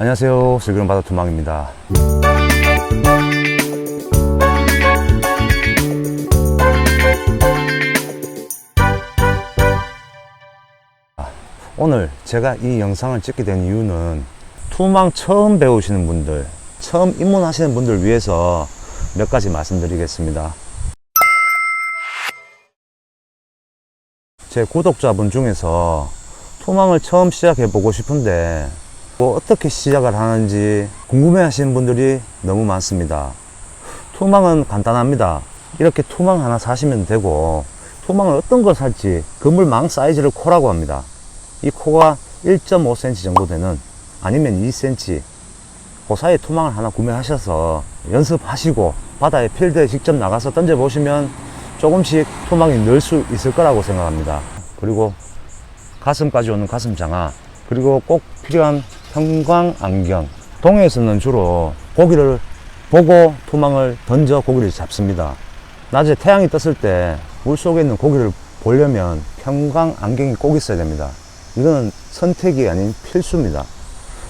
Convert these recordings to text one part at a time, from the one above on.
안녕하세요. 슬기로운 바다 투망입니다. 오늘 제가 이 영상을 찍게 된 이유는 투망 처음 배우시는 분들, 처음 입문하시는 분들 위해서 몇 가지 말씀드리겠습니다. 제 구독자분 중에서 투망을 처음 시작해 보고 싶은데 뭐 어떻게 시작을 하는지 궁금해 하시는 분들이 너무 많습니다. 투망은 간단합니다. 이렇게 투망 하나 사시면 되고 투망을 어떤 걸 살지 그물망 사이즈를 코라고 합니다. 이 코가 1.5cm 정도 되는 아니면 2cm 그 사이에 투망을 하나 구매하셔서 연습하시고 바다에 필드에 직접 나가서 던져 보시면 조금씩 투망이 늘 수 있을 거라고 생각합니다. 그리고 가슴까지 오는 가슴 장화 그리고 꼭 필요한 형광 안경 동해에서는 주로 고기를 보고 투망을 던져 고기를 잡습니다. 낮에 태양이 떴을 때 물속에 있는 고기를 보려면 형광 안경이 꼭 있어야 됩니다. 이거는 선택이 아닌 필수입니다.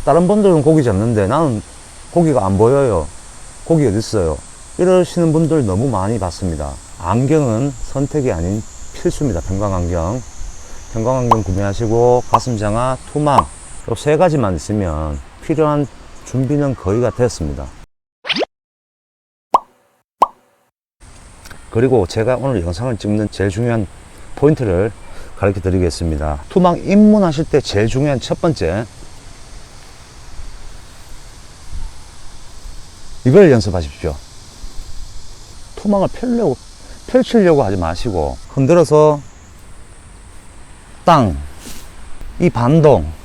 다른 분들은 고기 잡는데 나는 고기가 안 보여요. 고기 어디 있어요? 이러시는 분들 너무 많이 봤습니다. 안경은 선택이 아닌 필수입니다. 평광 안경. 평광 안경 구매하시고 가슴 장화, 투망 요 세 가지만 있으면 필요한 준비는 거의 다 됐습니다. 그리고 제가 오늘 영상을 찍는 제일 중요한 포인트를 가르쳐 드리겠습니다. 투망 입문하실 때 제일 중요한 첫 번째 이걸 연습하십시오. 투망을 펼려고, 펼치려고 하지 마시고 흔들어서 땅, 이 반동,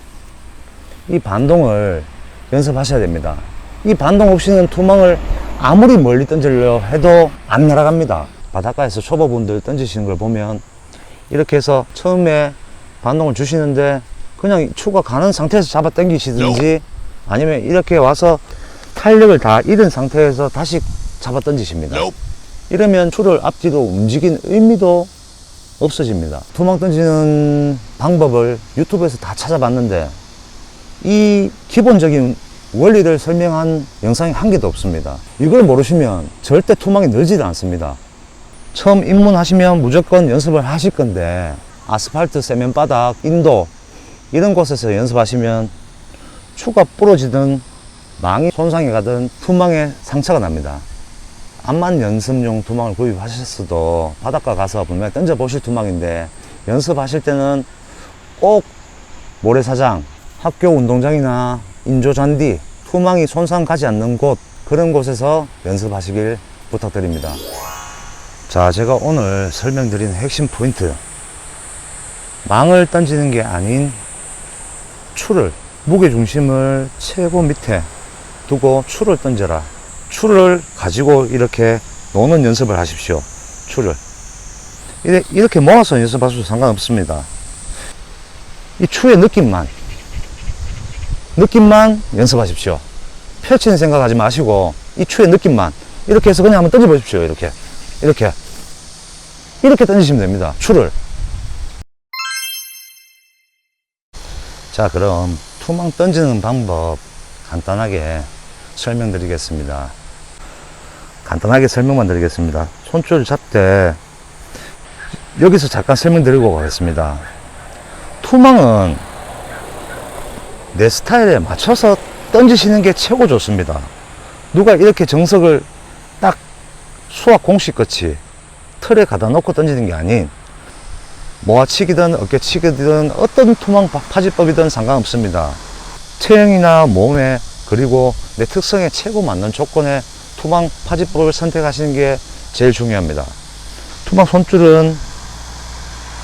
이 반동을 연습하셔야 됩니다. 이 반동 없이는 투망을 아무리 멀리 던지려 해도 안 날아갑니다. 바닷가에서 초보분들 던지시는 걸 보면 이렇게 해서 처음에 반동을 주시는데 그냥 추가 가는 상태에서 잡아 당기시든지 아니면 이렇게 와서 탄력을 다 잃은 상태에서 다시 잡아 던지십니다. 이러면 추를 앞뒤로 움직인 의미도 없어집니다. 투망 던지는 방법을 유튜브에서 다 찾아봤는데 이 기본적인 원리를 설명한 영상이 한 개도 없습니다. 이걸 모르시면 절대 투망이 늘지도 않습니다. 처음 입문하시면 무조건 연습을 하실 건데 아스팔트 세면 바닥, 인도 이런 곳에서 연습하시면 추가 부러지든 망이 손상이 가든 투망에 상처가 납니다. 암만 연습용 투망을 구입하셨어도 바닷가 가서 분명히 던져 보실 투망인데 연습하실 때는 꼭 모래사장, 학교 운동장이나 인조 잔디, 투망이 손상 가지 않는 곳 그런 곳에서 연습하시길 부탁드립니다. 자, 제가 오늘 설명드린 핵심 포인트. 망을 던지는 게 아닌 추를, 무게 중심을 최고 밑에 두고 추를 던져라. 추를 가지고 이렇게 노는 연습을 하십시오. 추를. 이렇게 모아서 연습하셔도 상관없습니다. 이 추의 느낌만, 느낌만 연습하십시오. 펼치는 생각하지 마시고, 이 추의 느낌만, 이렇게 해서 그냥 한번 던져 보십시오. 이렇게. 이렇게. 이렇게 던지시면 됩니다. 추를. 자, 그럼 투망 던지는 방법 간단하게 설명드리겠습니다. 간단하게 설명만 드리겠습니다. 손줄을 잡되 여기서 잠깐 설명드리고 가겠습니다. 투망은 내 스타일에 맞춰서 던지시는 게 최고 좋습니다. 누가 이렇게 정석을 딱 수학 공식같이 틀에 가다 놓고 던지는 게 아닌 모아치기든 어깨치기든 어떤 투망 파- 파지법이든 상관없습니다. 체형이나 몸에 그리고 내 특성에 최고 맞는 조건의 투망 파지법을 선택하시는 게 제일 중요합니다. 투망 손줄은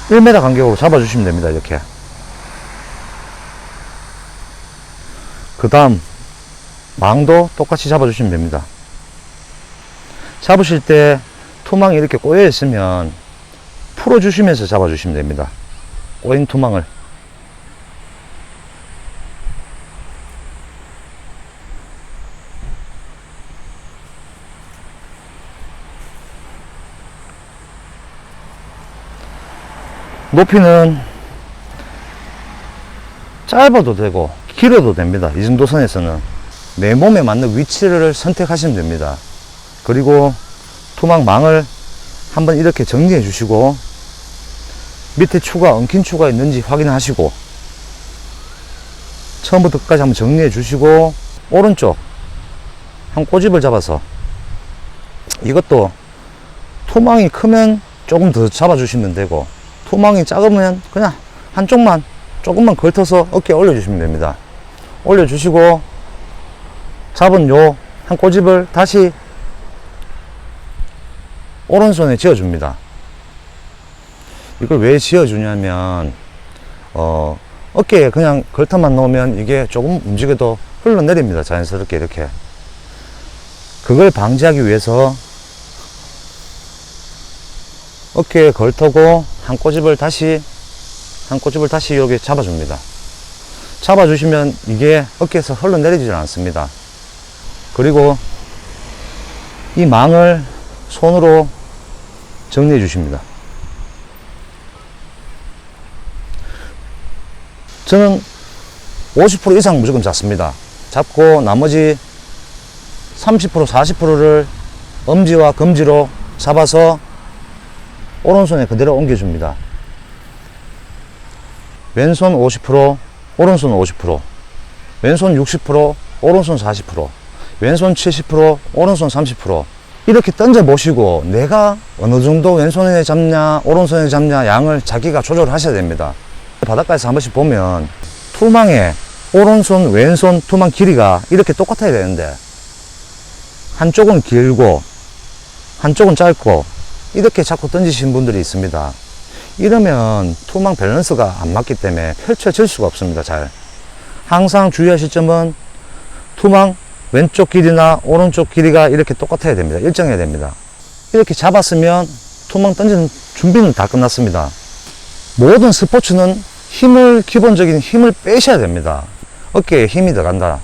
1m 간격으로 잡아주시면 됩니다. 이렇게. 그 다음 망도 똑같이 잡아주시면 됩니다. 잡으실 때 투망이 이렇게 꼬여 있으면 풀어 주시면서 잡아 주시면 됩니다. 꼬인 투망을. 높이는 짧아도 되고 길어도 됩니다. 이 정도 선에서는. 내 몸에 맞는 위치를 선택하시면 됩니다. 그리고 토막망을 한번 이렇게 정리해 주시고 밑에 추가, 엉킨 추가 있는지 확인하시고 처음부터 끝까지 한번 정리해 주시고 오른쪽 한 꼬집을 잡아서 이것도 토망이 크면 조금 더 잡아 주시면 되고 토망이 작으면 그냥 한쪽만 조금만 걸터서 어깨에 올려 주시면 됩니다. 올려주시고 잡은 요 한 꼬집을 다시 오른손에 지어줍니다. 이걸 왜 지어주냐면 어, 어깨에 그냥 걸터만 놓으면 이게 조금 움직여도 흘러내립니다. 자연스럽게 이렇게. 그걸 방지하기 위해서 어깨에 걸터고 한 꼬집을 다시 한 꼬집을 다시 여기 잡아줍니다. 잡아주시면 이게 어깨에서 흘러내리질 않습니다. 그리고 이 망을 손으로 정리해 주십니다. 저는 50% 이상 무조건 잡습니다. 잡고 나머지 30% 40%를 엄지와 검지로 잡아서 오른손에 그대로 옮겨줍니다. 왼손 50%, 오른손 50%, 왼손 60%, 오른손 40%, 왼손 70%, 오른손 30%. 이렇게 던져 보시고 내가 어느 정도 왼손에 잡냐, 오른손에 잡냐 양을 자기가 조절을 하셔야 됩니다. 바닷가에서 한 번씩 보면 투망의 오른손, 왼손 투망 길이가 이렇게 똑같아야 되는데 한쪽은 길고 한쪽은 짧고 이렇게 자꾸 던지신 분들이 있습니다. 이러면 투망 밸런스가 안 맞기 때문에 펼쳐질 수가 없습니다. 잘. 항상 주의하실 점은 투망 왼쪽 길이나 오른쪽 길이가 이렇게 똑같아야 됩니다. 일정해야 됩니다. 이렇게 잡았으면 투망 던지는 준비는 다 끝났습니다. 모든 스포츠는 힘을, 기본적인 힘을 빼셔야 됩니다. 어깨에 힘이 들어간다.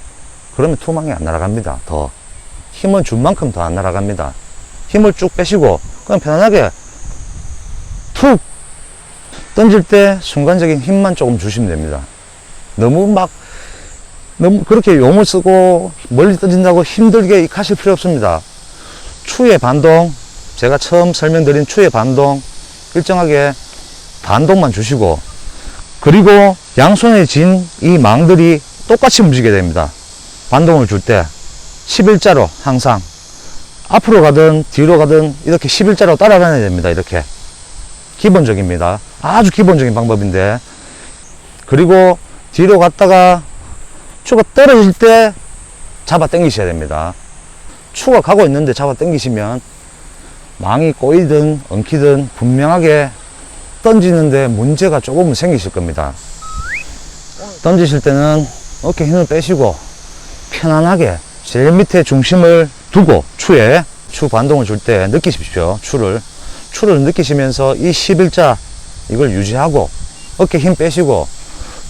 그러면 투망이 안 날아갑니다. 더. 힘은 준 만큼 더 안 날아갑니다. 힘을 쭉 빼시고, 그냥 편안하게 툭 던질 때 순간적인 힘만 조금 주시면 됩니다. 너무 막, 너무 그렇게 용을 쓰고 멀리 던진다고 힘들게 하실 필요 없습니다. 추의 반동, 제가 처음 설명드린 추의 반동, 일정하게 반동만 주시고, 그리고 양손에 진 이 망들이 똑같이 움직여야 됩니다. 반동을 줄 때 11자로 항상 앞으로 가든 뒤로 가든 이렇게 11자로 따라다녀야 됩니다. 이렇게 기본적입니다. 아주 기본적인 방법인데 그리고 뒤로 갔다가 추가 떨어질 때 잡아 당기셔야 됩니다. 추가 가고 있는데 잡아 당기시면 망이 꼬이든 엉키든 분명하게 던지는데 문제가 조금은 생기실 겁니다. 던지실 때는 어깨 힘을 빼시고 편안하게 제일 밑에 중심을 두고 추에 추 반동을 줄 때 느끼십시오. 추를 추를 느끼시면서 이 11자 이걸 유지하고 어깨 힘 빼시고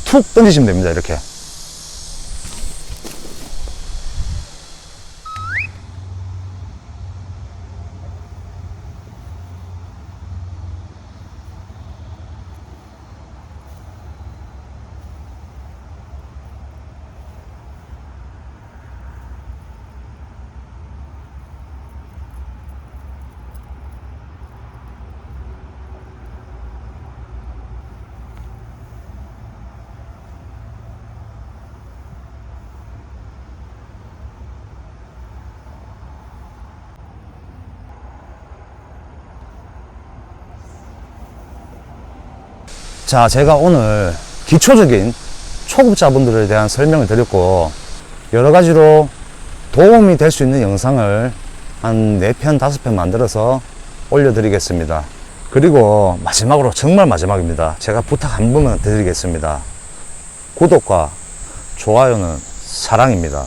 툭 던지시면 됩니다. 이렇게. 자, 제가 오늘 기초적인 초급자분들에 대한 설명을 드렸고, 여러 가지로 도움이 될 수 있는 영상을 한 4편, 5편 만들어서 올려드리겠습니다. 그리고 마지막으로, 정말 마지막입니다. 제가 부탁 한 번만 드리겠습니다. 구독과 좋아요는 사랑입니다.